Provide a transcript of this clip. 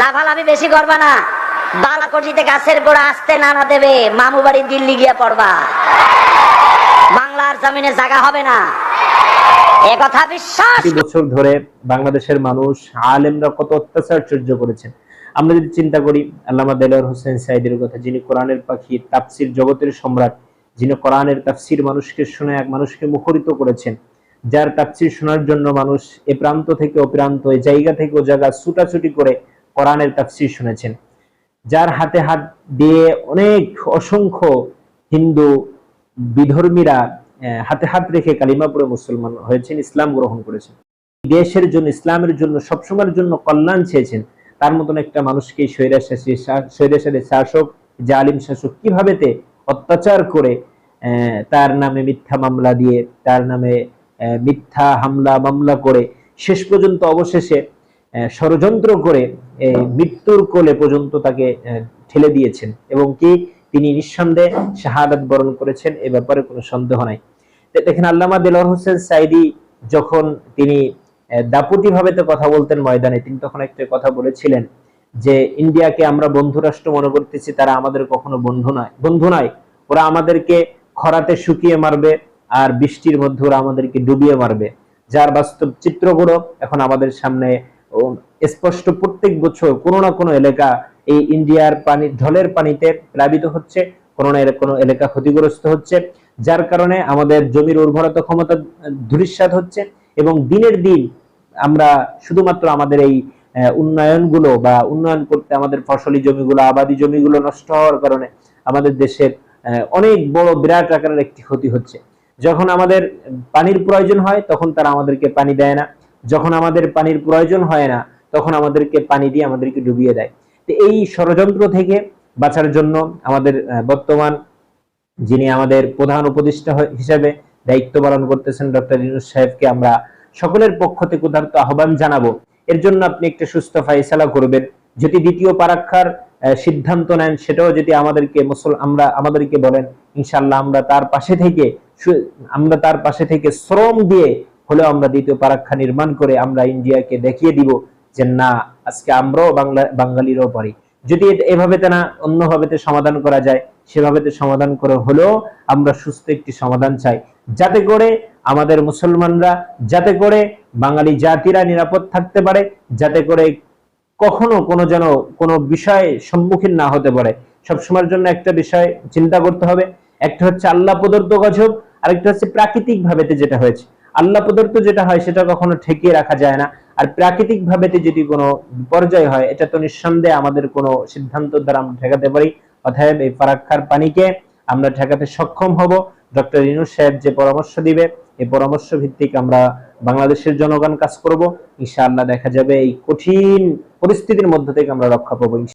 লাফালাফি বেশি করবা না। বালাকটিতে গাছের গোড়া আসতে নানা দেবে, মামু বাড়ি দিল্লি গিয়া পড়বা। বাংলার জমিনে জায়গা হবে না। এ কথা বিশ্বাস। বছর ধরে বাংলাদেশের মানুষ, আলেমরা কত অত্যাচার করেছেন। আমরা যদি চিন্তা করি, আল্লামা দেলোয়ার হোসেন সাইদের কথা, যিনি কোরআনের পাখি, তাফসির জগতের সম্রাট, যিনি কোরআনের তাফসির মানুষকে শুনে এক মানুষকে মুখরিত করেছেন, যার তাফসির শোনার জন্য মানুষ এ প্রান্ত থেকে ও প্রান্ত, এ জায়গা থেকে ও জায়গা ছুটাছুটি করে কোরআনের তাফসির শুনেছেন। যার হাতে হাত দিয়ে অনেক অসংখ্য হিন্দু বিধর্মীরা হাতে হাত রেখে কালিমা পড়ে মুসলমান হয়েছেন, ইসলাম গ্রহণ করেছেন। দেশের জন্য, ইসলামের জন্য, সবসময়ের জন্য কল্যাণ চেয়েছেন। তার মতন একটা মানুষকে স্বৈরাশাসী স্বৈরাচারী শাসক জালিম শাসক কীভাবে অত্যাচার করে তার নামে মিথ্যা মামলা দিয়ে, তার নামে মিথ্যা হামলা মামলা করে, শেষ পর্যন্ত অবশেষে ষড়যন্ত্র করে মৃত্যুর কোলে পর্যন্ত তাকে ঠেলে দিয়েছেন এবং কি তিনি নিঃসন্দেহে শাহাদাত বরণ করেছেন, এ ব্যাপারে কোনো সন্দেহ নাই। দেখেন আল্লামা দেলোয়ার হোসেন সাইদি যখন তিনি দাপুটি ভাবে তো কথা বলতেন ময়দানে, তিনি তখন একটা কথা বলেছিলেন যে, ইন্ডিয়াকে আমরা বন্ধু রাষ্ট্র মনে করতেছি, তারা আমাদের কখনো বন্ধু নয় বন্ধু নয় ওরা আমাদেরকে খরাতে শুকিয়ে মারবে আর বৃষ্টির মধ্যে ওরা আমাদেরকে ডুবিয়ে মারবে। যার বাস্তব চিত্রগুলো এখন আমাদের সামনে স্পষ্ট প্রত্যেক বছর কোনো না কোনো এলাকা এই ইন্ডিয়ার পানি, ঢলের পানিতে প্লাবিত হচ্ছে, কোনো না কোনো এলাকা ক্ষতিগ্রস্ত হচ্ছে, যার কারণে আমাদের জমির উর্বরতা ক্ষমতা ধূলিসাৎ হচ্ছে এবং দিনের দিন আমরা শুধুমাত্র আমাদের এই উন্নয়নগুলো বা উন্নয়ন করতে আমাদের ফসলি জমিগুলো, আবাদি জমিগুলো নষ্ট হওয়ার কারণে আমাদের দেশের অনেক বড় বিরাট আকারের একটি ক্ষতি হচ্ছে। যখন আমাদের পানির প্রয়োজন হয়, তখন তারা আমাদেরকে পানি দেয় না। যখন আমাদের পানির প্রয়োজন হয় না, তখন আমাদেরকে পানি দিয়ে আমাদেরকে ডুবিয়ে দেয়। তো এই ষড়যন্ত্র থেকে বাঁচার জন্য আমাদের বর্তমান যিনি আমাদের প্রধান উপদেষ্টা হিসেবে দায়িত্ব পালন করতেছেন ডক্টর ইউনুস সাহেবকে আমরা সকলের পক্ষ থেকে উদারত আহ্বান জানাব। এর জন্য আপনি একটা সুস্থ ফাইসালা করবেন। যদি দ্বিতীয় পারাক্ষার সিদ্ধান্ত নেন, সেটাও যদি আমাদেরকে মুসল আমরা, আমাদেরকে বলেন ইনশাল্লাহ আমরা তার পাশে থেকে আমরা তার পাশে থেকে শ্রম দিয়ে হলেও আমরা দ্বিতীয় পারাক্ষা নির্মাণ করে আমরা ইন্ডিয়াকে দেখিয়ে দিব যে না, আজকে আমরাও বাংলা, বাঙালিরও পারি। যদি এভাবে না অন্যভাবে সমাধান করা যায়, সেভাবে সমাধান করে হলেও আমরা সুস্থ একটি সমাধান চাই। যাতে করে আমাদের মুসলমানরা, যাতে করে বাঙালি জাতিরা নিরাপদ থাকতে পারে, যাতে করে কখনো কোনো যেন কোনো বিষয়ে সম্মুখীন না হতে পারে। সবসময়ের জন্য একটা বিষয় চিন্তা করতে হবে। একটা হচ্ছে আল্লাহ প্রদত্ত গজব, আরেকটা হচ্ছে প্রাকৃতিক ভাবেতে যেটা হয়েছে। আল্লাহ প্রদত্ত যেটা হয়, সেটা কখনো ঠেকিয়ে রাখা যায় না। আর প্রাকৃতিক ভাবেতে যদি কোনো বিপর্যয় হয়, এটা তো নিঃসন্দেহে আমাদের কোনো সিদ্ধান্ত দ্বারা আমরা ঠেকাতে পারি। অতএব এই ফারাক্কার পানিকে আমরা ঠেকাতে সক্ষম হব। ডক্টর ইনুস সাহেব যে পরামর্শ দিবে, এই পরামর্শ ভিত্তিক আমরা বাংলাদেশের জনগণ কাজ করব। ইনশাআল্লাহ দেখা যাবে এই কঠিন পরিস্থিতির মধ্য থেকে আমরা রক্ষা পাবো